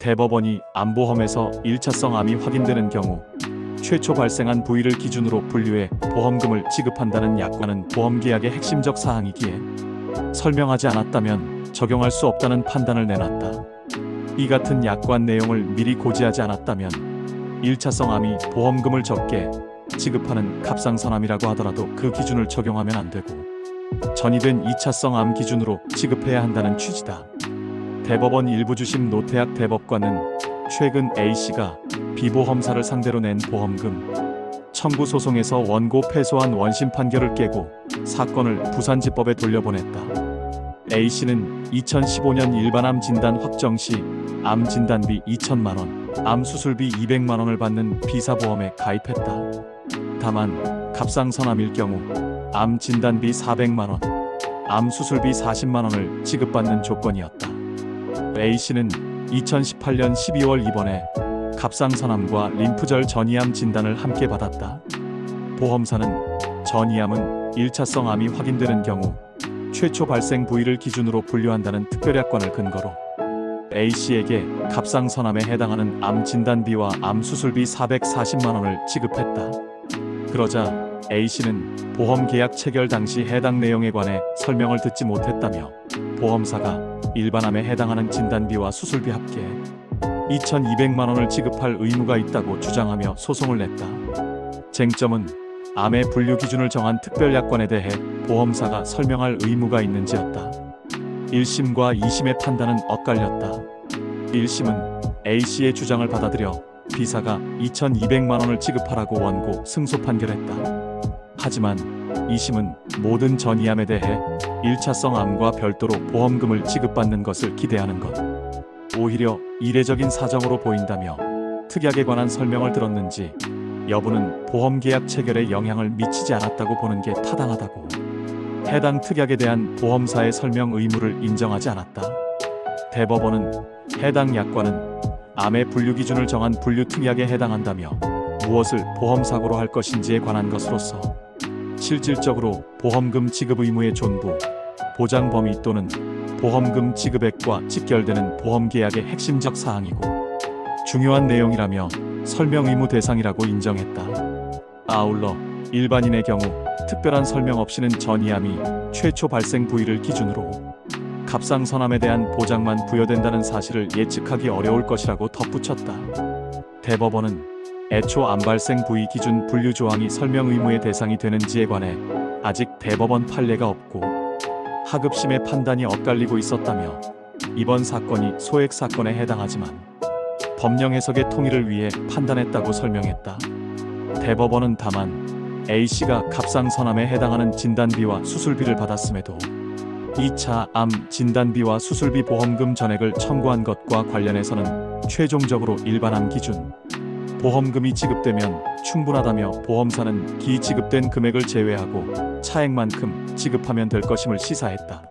대법원이 암보험에서 1차성 암이 확인되는 경우 최초 발생한 부위를 기준으로 분류해 보험금을 지급한다는 약관은 보험계약의 핵심적 사항이기에 설명하지 않았다면 적용할 수 없다는 판단을 내놨다. 이 같은 약관 내용을 미리 고지하지 않았다면 1차성 암이 보험금을 적게 지급하는 갑상선암이라고 하더라도 그 기준을 적용하면 안 되고 전이된 2차성 암 기준으로 지급해야 한다는 취지다. 대법원 일부 주심 노태학 대법관은 최근 A씨가 비보험사를 상대로 낸 보험금 청구 소송에서 원고 패소한 원심 판결을 깨고 사건을 부산지법에 돌려보냈다. A씨는 2015년 일반암 진단 확정 시 암 진단비 2천만 원, 암 수술비 200만 원을 받는 비사보험에 가입했다. 다만 갑상선암일 경우 암 진단비 400만 원, 암 수술비 40만 원을 지급받는 조건이었다. A씨는 2018년 12월 입원해 갑상선암과 림프절 전이암 진단을 함께 받았다. 보험사는 전이암은 1차성 암이 확인되는 경우 최초 발생 부위를 기준으로 분류한다는 특별약관을 근거로 A씨에게 갑상선암에 해당하는 암 진단비와 암 수술비 440만 원을 지급했다. 그러자 A씨는 보험 계약 체결 당시 해당 내용에 관해 설명을 듣지 못했다며 보험사가 일반암에 해당하는 진단비와 수술비 합계 2,200만 원을 지급할 의무가 있다고 주장하며 소송을 냈다. 쟁점은 암의 분류 기준을 정한 특별약관에 대해 보험사가 설명할 의무가 있는지였다. 1심과 2심의 판단은 엇갈렸다. 1심은 A씨의 주장을 받아들여 B사가 2,200만 원을 지급하라고 원고 승소 판결했다. 하지만 2심은 모든 전이암에 대해 1차성 암과 별도로 보험금을 지급받는 것을 기대하는 것. 오히려 이례적인 사정으로 보인다며 특약에 관한 설명을 들었는지 여부는 보험 계약 체결에 영향을 미치지 않았다고 보는 게 타당하다고. 해당 특약에 대한 보험사의 설명 의무를 인정하지 않았다. 대법원은 해당 약관은 암의 분류 기준을 정한 분류 특약에 해당한다며 무엇을 보험사고로 할 것인지에 관한 것으로서 실질적으로 보험금 지급 의무의 존부, 보장 범위 또는 보험금 지급액과 직결되는 보험계약의 핵심적 사항이고 중요한 내용이라며 설명 의무 대상이라고 인정했다. 아울러 일반인의 경우 특별한 설명 없이는 전이암이 최초 발생 부위를 기준으로 갑상선암에 대한 보장만 부여된다는 사실을 예측하기 어려울 것이라고 덧붙였다. 대법원은 애초 암 발생 부위 기준 분류 조항이 설명 의무의 대상이 되는지에 관해 아직 대법원 판례가 없고 하급심의 판단이 엇갈리고 있었다며 이번 사건이 소액 사건에 해당하지만 법령 해석의 통일을 위해 판단했다고 설명했다. 대법원은 다만 A씨가 갑상선암에 해당하는 진단비와 수술비를 받았음에도 2차 암 진단비와 수술비 보험금 전액을 청구한 것과 관련해서는 최종적으로 일반암 기준 보험금이 지급되면 충분하다며 보험사는 기 지급된 금액을 제외하고 차액만큼 지급하면 될 것임을 시사했다.